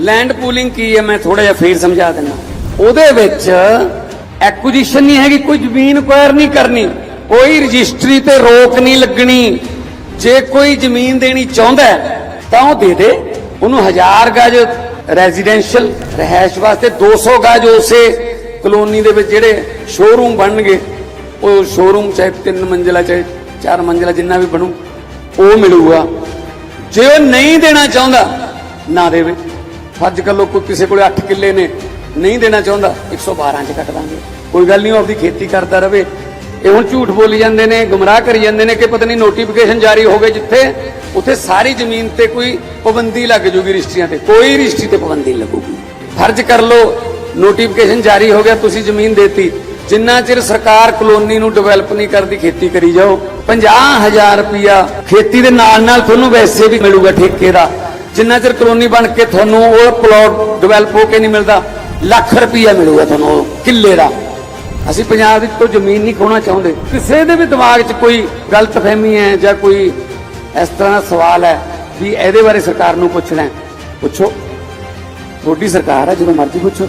Land pooling ਕੀ ਹੈ? ਮੈਂ ਥੋੜਾ ਜਿਹਾ ਫੇਰ ਸਮਝਾ ਦਿੰਦਾ। ਉਹਦੇ ਵਿੱਚ ਐਕੁਜੀਸ਼ਨ ਨਹੀਂ ਹੈਗੀ, ਕੋਈ ਜ਼ਮੀਨ ਕੁਆਇਰ ਨਹੀਂ ਕਰਨੀ, ਕੋਈ ਰਜਿਸਟਰੀ ਤੇ ਰੋਕ ਨਹੀਂ ਲੱਗਣੀ। ਜੇ ਕੋਈ ਜ਼ਮੀਨ ਦੇਣੀ ਚਾਹੁੰਦਾ ਤਾਂ ਉਹ ਦੇ ਦੇ। ਉਹਨੂੰ ਹਜ਼ਾਰ ਗਜ ਰੈਜ਼ੀਡੈਂਸ਼ੀਅਲ ਰਹਿائش ਵਾਸਤੇ 200 ਗਜ ਉਸੇ ਕਲੋਨੀ ਦੇ ਵਿੱਚ ਜਿਹੜੇ ਸ਼ੋਰੂਮ ਬਣਨਗੇ, ਉਹ ਸ਼ੋਰੂਮ ਚਾਹੇ ਤਿੰਨ ਮੰਜ਼ਲਾ, ਚਾਹੇ ਚਾਰ ਮੰਜ਼ਲਾ, ਜਿੰਨਾ ਵੀ ਬਣੂ, ਉਹ ਮਿਲੂਗਾ। ਜੇ ਉਹ ਨਹੀਂ ਦੇਣਾ ਚਾਹੁੰਦਾ, ਨਾ ਦੇਵੇ। ਅੱਜ ਕੱਲ੍ਹ ਕੋਈ ਕਿਸੇ ਕੋਲੇ 8 ਕਿੱਲੇ ਨੇ, ਨਹੀਂ ਦੇਣਾ ਚਾਹੁੰਦਾ 112 ਚ ਕੱਟ ਦਾਂਗੇ। ਕੋਈ ਗੱਲ ਨਹੀਂ, ਉਹ ਆਪਦੀ ਖੇਤੀ ਕਰਦਾ ਰਵੇ। ਇਹ ਹੁਣ ਝੂਠ ਬੋਲੀ ਜਾਂਦੇ ਨੇ, ਗੁੰਮਰਾਹ ਕਰੀ ਜਾਂਦੇ ਨੇ ਕਿ ਪਤਾ ਨਹੀਂ ਨੋਟੀਫਿਕੇਸ਼ਨ ਜਾਰੀ ਹੋ ਗਏ ਜਿੱਥੇ, ਉੱਥੇ ਸਾਰੀ ਜ਼ਮੀਨ ਤੇ ਕੋਈ ਪਾਬੰਦੀ ਲੱਗ ਜੂਗੀ ਰਜਿਸਟਰੀਆਂ ਤੇ, ਕੋਈ ਰਜਿਸਟਰੀ ਤੇ ਪਾਬੰਦੀ ਲੱਗੂਗੀ। ਫਰਜ਼ ਕਰ ਲਓ ਨੋਟੀਫਿਕੇਸ਼ਨ ਜਾਰੀ ਹੋ ਗਿਆ, ਤੁਸੀਂ ਜ਼ਮੀਨ ਦੇਤੀ। ਜਿੰਨਾ ਚਿਰ ਸਰਕਾਰ ਕਲੋਨੀ ਨੂੰ ਡਿਵੈਲਪ ਨਹੀਂ ਕਰਦੀ, ਖੇਤੀ ਕਰੀ ਜਾਓ। 50000 ਰੁਪਇਆ ਖੇਤੀ ਦੇ ਨਾਲ ਨਾਲ ਤੁਹਾਨੂੰ ਵੈਸੇ ਵੀ ਮਿਲੂਗਾ ਠੇਕੇ ਦਾ। ਜਿੰਨਾ ਚਿਰ ਕਲੋਨੀ ਬਣ ਕੇ ਤੁਹਾਨੂੰ ਉਹ ਪਲਾਟ ਡਿਵੈਲਪ ਹੋ ਕੇ ਨਹੀਂ ਮਿਲਦਾ, ਲੱਖ ਰੁਪਈਆ ਮਿਲੂਗਾ ਤੁਹਾਨੂੰ ਉਹ ਕਿੱਲੇ ਦਾ। ਅਸੀਂ ਪੰਜਾਬ ਵਿੱਚ ਤੋਂ ਜ਼ਮੀਨ ਨਹੀਂ ਖੋਣਾ ਚਾਹੁੰਦੇ। ਕਿਸੇ ਦੇ ਵੀ ਦਿਮਾਗ 'ਚ ਕੋਈ ਗਲਤਫਹਿਮੀ ਹੈ ਜਾਂ ਕੋਈ ਇਸ ਤਰ੍ਹਾਂ ਦਾ ਸਵਾਲ ਹੈ ਵੀ ਇਹਦੇ ਬਾਰੇ ਸਰਕਾਰ ਨੂੰ ਪੁੱਛਣਾ ਪੁੱਛੋ। ਤੁਹਾਡੀ ਸਰਕਾਰ ਹੈ, ਜਦੋਂ ਮਰਜ਼ੀ ਪੁੱਛੋ।